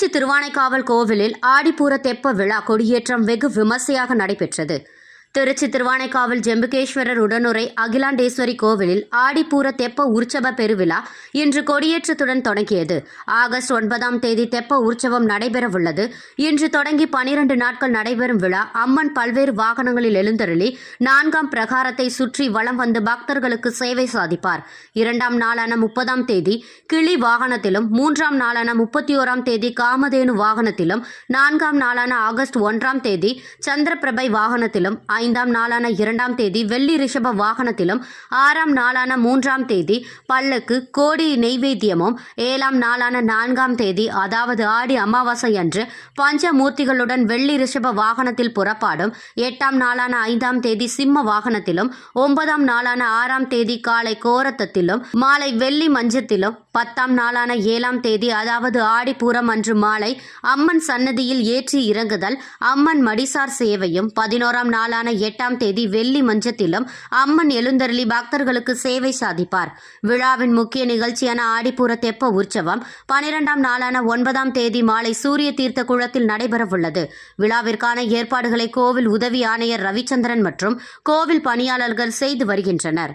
திருச்சி திருவானைக்காவல் கோவிலில் ஆடிப்பூர தெப்ப விழா கொடியேற்றம் வெகு விமர்சையாக நடைபெற்றது. திருச்சி திருவானைக்காவல் ஜெம்புகேஸ்வரர் உடனுரை அகிலாண்டேஸ்வரி கோவிலில் ஆடிப்பூர தெப்ப உற்சவ பெருவிழா இன்று கொடியேற்றத்துடன் தொடங்கியது. ஆகஸ்ட் ஒன்பதாம் தேதி தெப்ப உற்சவம் நடைபெறவுள்ளது. இன்று தொடங்கி பனிரண்டு நாட்கள் நடைபெறும் விழா அம்மன் பல்வேறு வாகனங்களில் எழுந்தருளி நான்காம் பிரகாரத்தை சுற்றி வலம் வந்து பக்தர்களுக்கு சேவை சாதிப்பார். இரண்டாம் நாளான முப்பதாம் தேதி கிளி வாகனத்திலும் மூன்றாம் நாளான முப்பத்தி ஓராம் தேதி காமதேனு வாகனத்திலும் நான்காம் நாளான ஆகஸ்ட் ஒன்றாம் தேதி சந்திரபிரபை வாகனத்திலும் ஐந்தாம் நாளான இரண்டாம் தேதி வெள்ளி ரிஷப வாகனத்திலும் ஆறாம் நாளான மூன்றாம் தேதி பல்லக்கு கோடி நெய்வேத்தியமும் ஏழாம் நாளான நான்காம் தேதி அதாவது ஆடி அமாவாசை அன்று பஞ்சமூர்த்திகளுடன் வெள்ளி ரிஷப வாகனத்தில் புறப்பாடும் எட்டாம் நாளான ஐந்தாம் தேதி சிம்ம வாகனத்திலும் ஒன்பதாம் நாளான ஆறாம் தேதி காலை கோரத்தத்திலும் மாலை வெள்ளி மஞ்சத்திலும் பத்தாம் நாளான ஏழாம் தேதி அதாவது ஆடிப்பூரம் அன்று மாலை அம்மன் சன்னதியில் ஏற்றி இறங்குதல் அம்மன் மடிசார் சேவையும் பதினோராம் நாளான எட்டாம் தேதி வெள்ளி மஞ்சத்திலும் அம்மன் எழுந்தருளி பக்தர்களுக்கு சேவை சாதிப்பார். விழாவின் முக்கிய நிகழ்ச்சியான ஆடிப்பூர தெப்ப உற்சவம் பனிரெண்டாம் நாளான ஒன்பதாம் தேதி மாலை சூரிய தீர்த்த குளத்தில் நடைபெறவுள்ளது. விழாவிற்கான ஏற்பாடுகளை கோவில் உதவி ஆணையர் ரவிச்சந்திரன் மற்றும் கோவில் பணியாளர்கள் செய்து வருகின்றனர்.